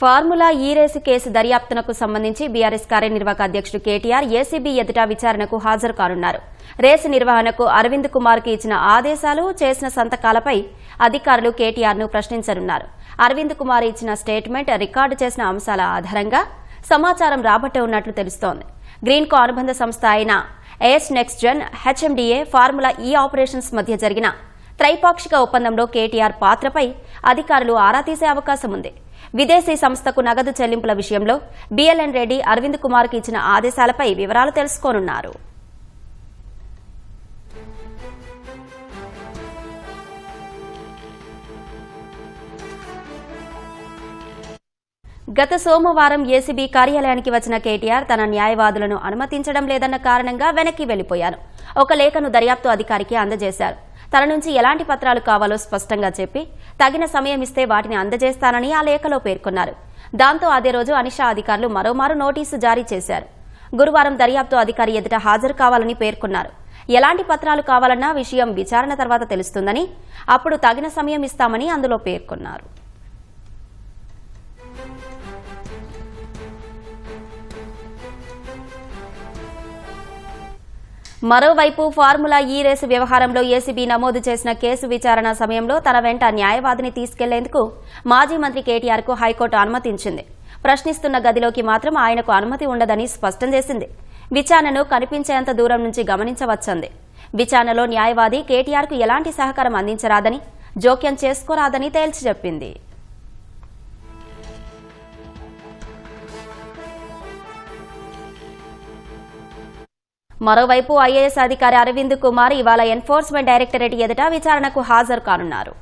Formula ఈ race case దర్యాప్తునకు సంబంధించి BRS కార్యనిర్వాహక అధ్యక్షుడు కేటీఆర్ ఏసీబీ ఎదుట విచారణకు హాజరు కానున్నారు. రేసు నిర్వహణకు అరవింద్ కుమార్కి ఇచ్చిన ఆదేశాలు చేసిన సంతకాలపై అధికారులు కేటీఆర్ను ప్రశ్నించనున్నారు. అరవింద్ కుమార్ ఇచ్చిన స్టేట్మెంట్ రికార్డు చేసిన అంశాల ఆధారంగా సమాచారం రాబట్టే ఉన్నట్లు తెలుస్తోంది. గ్రీన్కో అనుబంధ సంస్థ అయిన AS next gen HMDA formula E operations మధ్య జరిగిన త్రైపాక్షిక ఒప్పందంలో కేటీఆర్ పాత్రపై అధికారులు ఆరా తీసే అవకాశం ఉంది. విదేశీ సంస్థకు నగదు చెల్లింపుల విషయంలో బిఎల్ఎన్ రెడ్డి అరవింద్ కుమార్కి ఇచ్చిన ఆదేశాలపై వివరాలు తెలుసుకోనున్నారు. గత సోమవారం ఏసీబీ కార్యాలయానికి వచ్చిన కేటీఆర్ తన న్యాయవాదులను అనుమతించడం లేదన్న కారణంగా వెనక్కి వెళ్ళిపోయాను ఒక లేఖను దర్యాప్తు అధికారికి అందజేశారు. తన నుంచి ఎలాంటి పత్రాలు కావాలో స్పష్టంగా చెప్పి తగిన సమయం ఇస్తే వాటిని అందజేస్తానని ఆ లేఖలో పేర్కొన్నారు. దాంతో అదే రోజు అనిషా అధికారులు మరోమారు నోటీసు జారీ చేశారు. గురువారం దర్యాప్తు అధికారి ఎదుట హాజరు కావాలని పేర్కొన్నారు. ఎలాంటి పత్రాలు కావాలన్నా విషయం విచారణ తర్వాత తెలుస్తుందని అప్పుడు తగిన సమయం ఇస్తామని అందులో పేర్కొన్నారు. మరోవైపు ఫార్ములా ఈ రేసు వ్యవహారంలో ఏసీబీ నమోదు చేసిన కేసు విచారణ సమయంలో తన వెంట న్యాయవాదిని తీసుకెళ్ళేందుకు మాజీ మంత్రి కేటీఆర్కు హైకోర్టు అనుమతించింది. ప్రశ్నిస్తున్న గదిలోకి మాత్రం ఆయనకు అనుమతి ఉండదని స్పష్టం చేసింది. విచారణను కనిపించేంత దూరం నుంచి గమనించవచ్చంది. విచారణలో న్యాయవాది కేటీఆర్కు ఎలాంటి సహకారం అందించరాదని జోక్యం చేసుకోరాదని తేల్చి చెప్పింది. మరోవైపు ఐఏఎస్ అధికారి అరవింద్ కుమార్ ఇవాళ ఎన్ఫోర్స్మెంట్ డైరెక్టరేట్ ఎదుట విచారణకు హాజరు కానున్నారు.